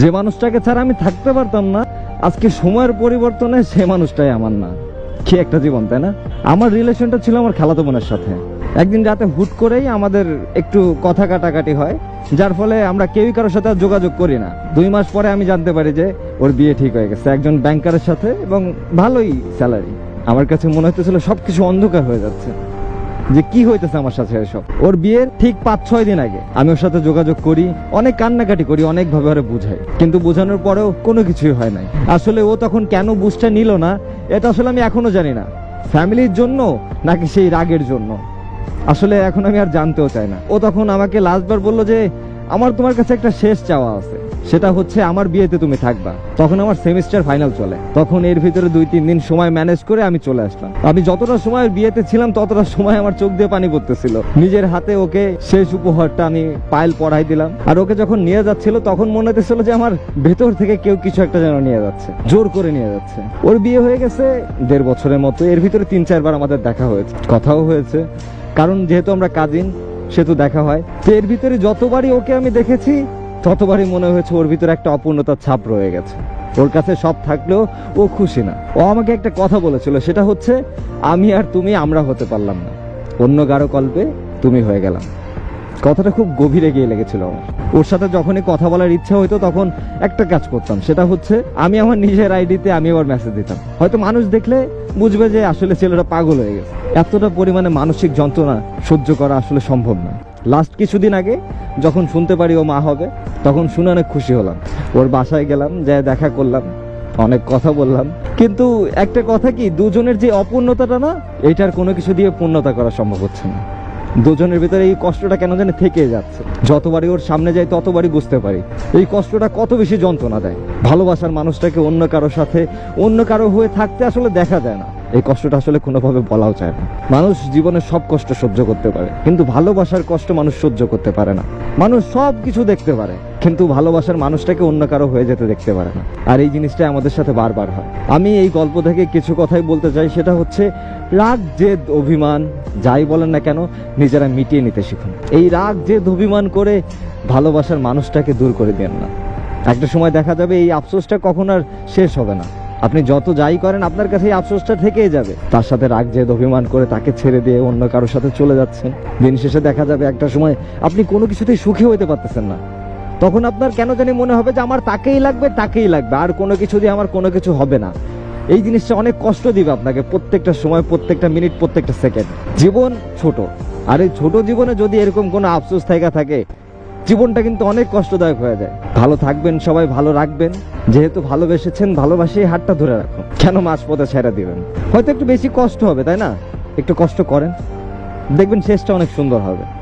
যে মানুষটাকে ছাড়া আমি থাকতে পারতাম না, আজকে সময়ের পরিবর্তনে সে মানুষটাই আমার না। কি একটা জীবন, তাই না? আমার রিলেশনটা ছিল আমার খালাতো বোনের সাথে। একদিন রাতে হুট করেই আমাদের একটু কথা কাটাকাটি হয়, যার ফলে আমরা কেউই কারোর সাথে যোগাযোগ করি না। দুই মাস পরে আমি জানতে পারি যে ওর বিয়ে ঠিক হয়ে গেছে, একজন ব্যাংকারের সাথে এবং ভালোই স্যালারি আমার কাছে মনে হতেছিল সবকিছু অন্ধকার হয়ে যাচ্ছে। যে কি হইতেছে আমার সাথে এসব? ওর বিয়ের ঠিক পাঁচ, ছয় দিন আগে। আমি ওর সাথে যোগাযোগ করি, অনেক কান্নাকাটি করি, অনেক ভাবে আরে বুঝাই। কিন্তু বোঝানোর পরেও কোনো কিছুই হয় নাই। আসলে ও তখন কেন বুঝটা নিল না, এটা আসলে আমি এখনও জানি না। ফ্যামিলির জন্য নাকি সেই রাগের জন্য? আসলে এখন আমি আর জানতেও চাই না। ও তখন আমাকে লাস্টবার বলল যে আমার তোমার কাছে একটা শেষ চাওয়া আছে। সেটা হচ্ছে আমার বিয়েতে তুমি থাকবা। তখন আমার সেমিস্টার ফাইনাল চলে। তখন এর ভিতরে দুই, তিন দিন সময় ম্যানেজ করে আমি চলে আসলাম। আমি যতটা সময় বিয়েতে ছিলাম, ততটা সময় আমার চোখ দিয়ে পানি পড়তেছিল। নিজের হাতে ওকে শেষ উপহারটা আমি পায়েল পড়াই দিলাম। আর ওকে যখন নিয়ে যাচ্ছিল, তখন মনে হতেছিল যে আমার ভেতর থেকে কেউ কিছু একটা যেন নিয়ে যাচ্ছে। জোর করে নিয়ে যাচ্ছে। ওর বিয়ে হয়ে গেছে দেড় বছরের মতো। এর ভিতরে তিন, চারবার আমাদের দেখা হয়েছে। কথাও হয়েছে। কারণ যেহেতু আমরা কাজিন সেহেতু দেখা হয়। তো এর ভিতরে যতবারই ওকে আমি দেখেছি, ততবারই মনে হয়েছে ওর ভিতরে একটা অপূর্ণতার ছাপ রয়ে গেছে। ওর কাছে সব থাকলেও ও খুশি না। ও আমাকে একটা কথা বলেছিল, সেটা হচ্ছে, আমি আর তুমি আমরা হতে পারলাম না। অন্য কারও কল্পে তুমি হয়ে গেলাম। কথাটা খুব গভীরে গিয়ে লেগেছিল। ওর সাথে যখনই কথা বলার ইচ্ছা হইতো তখন একটা কাজ করতাম, সেটা হচ্ছে আমি আমার নিজের আইডিতে আমি আবার মেসেজ দিতাম। হয়তো মানুষ দেখলে বুঝবে যে আসলে ছেলেটা পাগল হয়ে গেছে। এতটা পরিমাণে মানসিক যন্ত্রণা সহ্য করা আসলে সম্ভব না। লাস্ট কিছুদিন আগে যখন শুনতে পারি ও মা হবে, তখন শুনে অনেক খুশি হলাম। ওর বাসায় গেলাম যা দেখা করলাম, অনেক কথা বললাম। কিন্তু একটা কথা কি, দুজনের যে অপূর্ণতাটা না, এটার কোনো কিছু দিয়ে পূর্ণতা করা সম্ভব হচ্ছে না। দুজনের ভিতরে এই কষ্টটা কেন জানি থেকে যাচ্ছে। যতবারই ওর সামনে যাই, ততবারই বুঝতে পারি। এই কষ্টটা কত বেশি যন্ত্রণা দেয়। ভালোবাসার মানুষটাকে অন্য কারোর সাথে, অন্য কারও হয়ে থাকতে আসলে দেখা যায় না। এই কষ্টটা আসলে কোনোভাবে বলাও চায় না। মানুষ জীবনে সব কষ্ট সহ্য করতে পারে। কিন্তু ভালোবাসার কষ্ট মানুষ সহ্য করতে পারে না। মানুষ সব কিছু দেখতে পারে। কিন্তু ভালোবাসার মানুষটাকে অন্য কারও হয়ে যেতে দেখতে পারে না। আর এই জিনিসটা আমাদের সাথে বারবার হয়। আমি এই গল্প থেকে কিছু কথাই বলতে চাই, সেটা হচ্ছে রাগ, জেদ, অভিমান, যাই বলেন না কেন, নিজেরা মিটিয়ে নিতে শিখুন। এই রাগ, জেদ, অভিমান করে ভালোবাসার মানুষটাকে দূর করে দেন না। একটা সময় দেখা যাবে এই আফসোসটা কখন আর শেষ হবে না। আপনি যত যাই করেন, আপনার কাছে এই আফসোসটা থেকেই যাবে। তার সাথে রাগ, জেদ, অভিমান করে তাকে ছেড়ে দিয়ে অন্য কারোর সাথে চলে যাচ্ছেন। দিন শেষে দেখা যাবে একটা সময় আপনি কোনো কিছুতেই সুখী হইতে পারতেছেন না। তখন আপনার কেন জানি মনে হবে যে আমার তাকেই লাগবে তাকেই লাগবে। আর কোনো কিছু দিয়ে আমার কোনো কিছু হবে না। এই জিনিসটা অনেক কষ্ট দিবে আপনাকে প্রত্যেকটা সময়, প্রত্যেকটা মিনিট, প্রত্যেকটা সেকেন্ড। জীবন ছোট। আর এই ছোট জীবনে যদি এরকম কোনো আফসোস থাকা থাকে, জীবনটা কিন্তু অনেক কষ্টদায়ক হয়ে যায়। ভালো থাকবেন, সবাই ভালো রাখবেন। যেহেতু ভালোবেসেছেন, ভালোবাসেই হাতটা ধরে রাখুন। কেন মাছ পথে ছেড়ে দিবেন? হয়তো একটু বেশি কষ্ট হবে, তাই না? একটু কষ্ট করেন। দেখবেন শেষটা অনেক সুন্দর হবে।